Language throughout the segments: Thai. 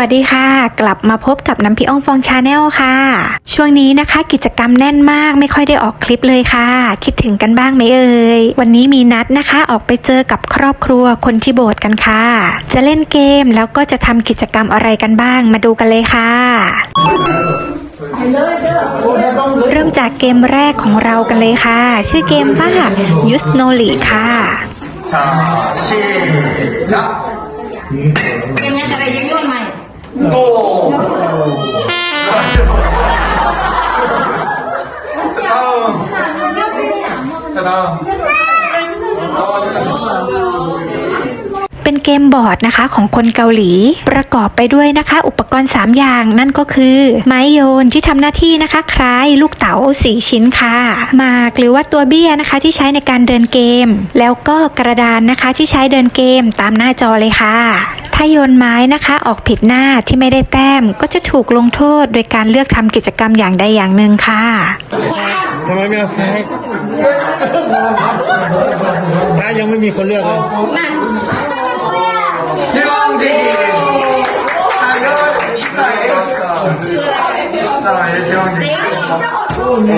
วัสดีค่ะ กลับมาพบกับน้ำพี่อ้องฟองชาแนลค่ะ ช่วงนี้นะคะกิจกรรมแน่นมากไม่ค่อยได้ออกคลิปเลยค่ะ คิดถึงกันบ้างไหมเอ่ยวันนี้มีนัดนะคะออกไปเจอกับครอบครัวคนที่โบสถ์กันค่ะ จะเล่นเกมแล้วก็จะทำกิจกรรมอะไรกันบ้างมาดูกันเลยค่ะเริ่มจากเกมแรกของเรากันเลยค่ะ ชื่อเกมว่ายุสโนลีค่ะชื่อเกมนี้อะไรยุ่ง โเป็นเกมบอร์ดนะคะของคนเกาหลี ประกอบไปด้วยนะคะ อุปกรณ์ 3 อย่างนั่นก็คือ ไม้โยนที่ทำหน้าที่นะคะ คล้ายลูกเต๋า4ชิ้นค่ะมากหรือว่าตัวเบี้ยนะคะที่ใช้ในการเดินเกม แล้วก็กระดานนะคะที่ใช้เดินเกมตามหน้าจอเลยค่ะ ถ้าโยนไม้นะคะออกผิดหน้าที่ไม่ได้แต้มก็จะถูกลงโทษโดยการเลือกทำกิจกรรมอย่างใดอย่างหนึ่งค่ะทำไมไม่เอาซ้ายซ้ายยังไม่มีคนเลือกเลย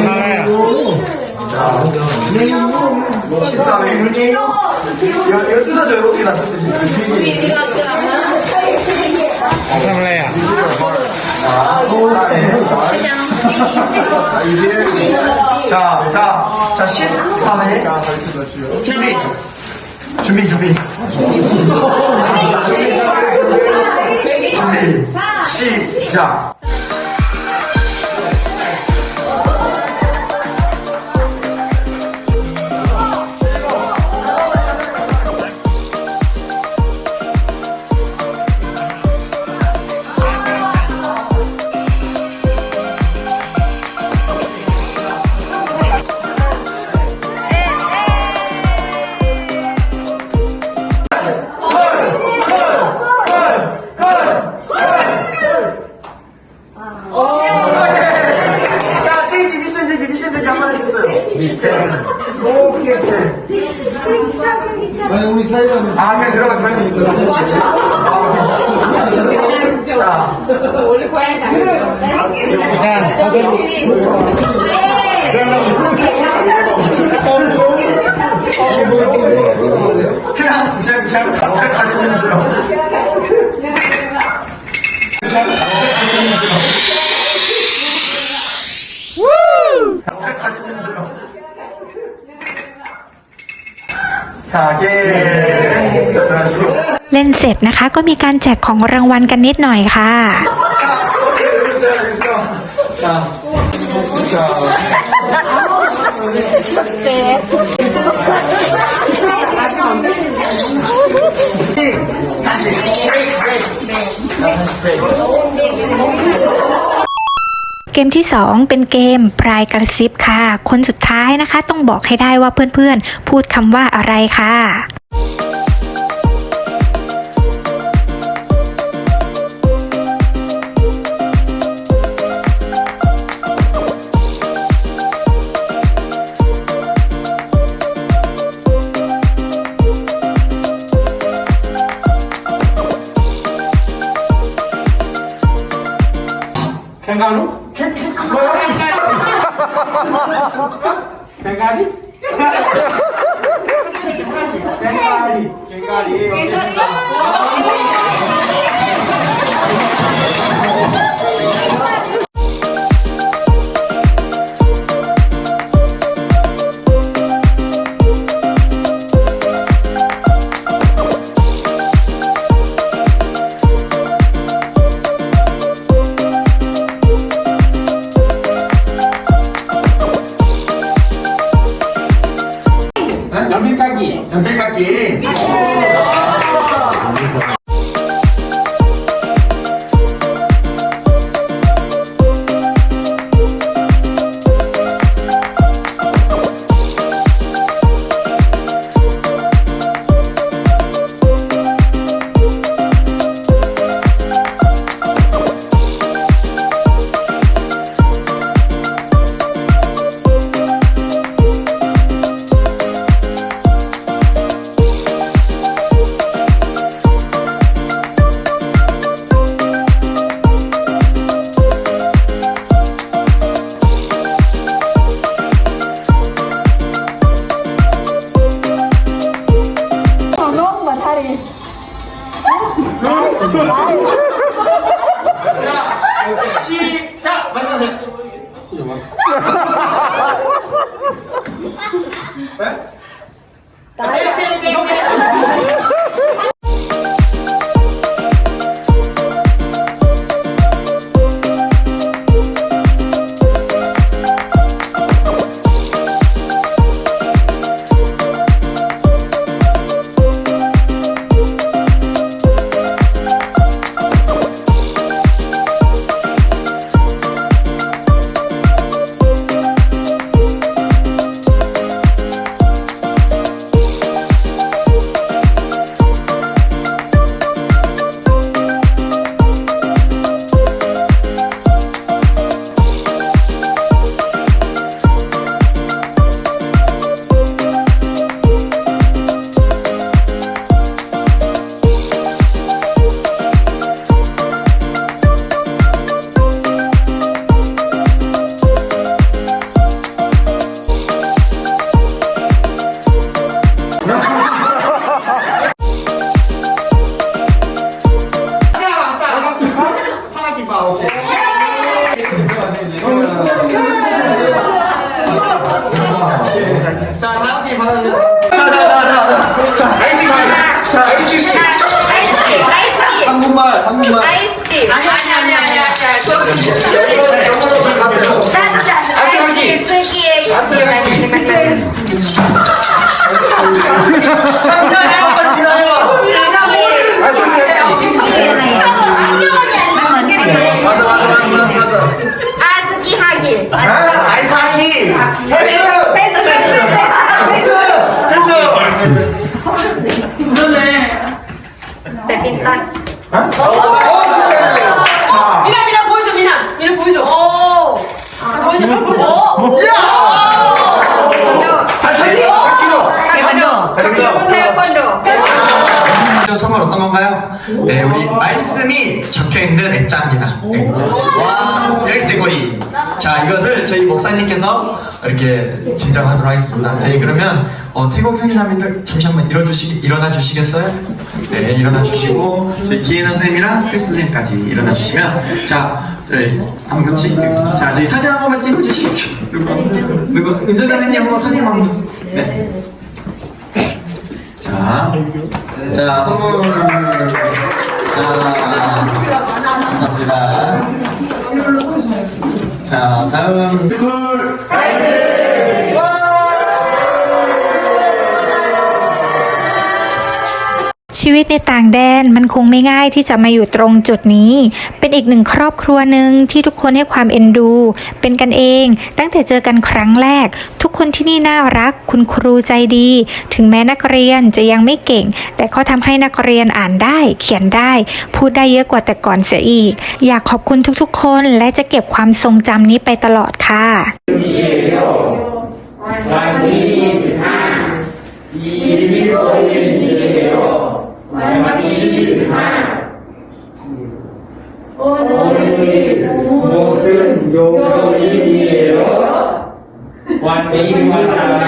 อะไรอะ 자, 환경. 식사 외물기. 열두다 줘, 여기다. 아사블라야. 자, 이제. 자, 자, 자, 13회. 준비. 준비, 준비. 준비. 준비. 시작. 사이는 아, 그냥 들어간 사람이 있거든요. 아, 아, 진짜 원래 네. 네, 고양이 다 그냥 그냥 부잘부잘 가득 가시는 분. 부잘 가득 가시는 분. เล่นเสร็จนะคะก็มีการแจกของรางวัลกันนิดหน่อยค่ะเกมที่ 2 เป็นเกมปลายกระซิบค่ะ คนสุดท้ายนะคะ ต้องบอกให้ได้ว่าเพื่อนๆ พูดคำว่าอะไรค่ะ Pegari? Pegari. Pegari. Pegari. vem para quê? เอ๊ะเก่งเก่ง 자, 다음 팀 받아주세요. 자, 자, 자, 자, 자. 자, 나이스 자, 나이스 나이스 한국말, 한국말. 나이스 아니 아니 아니 아니 아니 쓰기에 쓰기에 Ja! 어떤 건가요? 네, 우리 말씀이 적혀 있는 액자입니다. 액자. 와, 열쇠고리. 자, 이것을 저희 목사님께서 이렇게 증정하도록 하겠습니다. 저희 그러면 어, 태국 형제자매들 잠시 한번 일어주시, 일어나 주시겠어요? 네, 일어나 주시고 저희 기에나 선생님이랑 크리스 선생님까지 일어나 주시면 자, 저희 한번 같이 드리겠습니다. 자, 저희 사진 한 번만 찍어 주시겠죠? 누구? 누구? 은정이님 한번 사진 한 번. 네. 자, 자 선물. 자, 감사합니다. 자, 다음. ชีวิตในต่างแดนมันคงไม่ง่ายที่จะมาอยู่ตรงจุดนี้ เป็นอีกหนึ่งครอบครัวหนึ่งที่ทุกคนให้ความเอ็นดู เป็นกันเอง ตั้งแต่เจอกันครั้งแรก ทุกคนที่นี่น่ารัก คุณครูใจดี ถึงแม้นักเรียนจะยังไม่เก่ง แต่ก็ทำให้นักเรียนอ่านได้ เขียนได้ พูดได้เยอะกว่าแต่ก่อนเสียอีก อยากขอบคุณทุกๆ คนและจะเก็บความทรงจำนี้ไปตลอดค่ะวันที่25 20 20 ในวันที่ 25โอลีมซึนโยโยอีดีโรวันนี้วันอะไร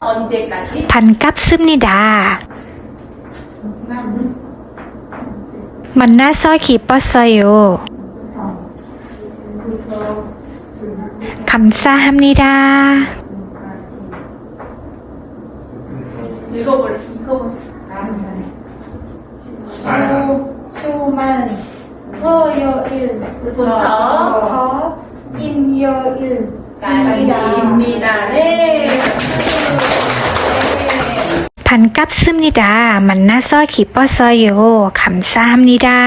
언제까지? 반갑습니다. 만나서 기뻤어요. 감사합니다. 읽어볼, 읽어보세요. 수만 서여일 부터 임여일 ตายดีมีนาเล่พันกับซึมนิดา มันน่าซ้อยขีป้อซอยโยคำซ้ำนิดา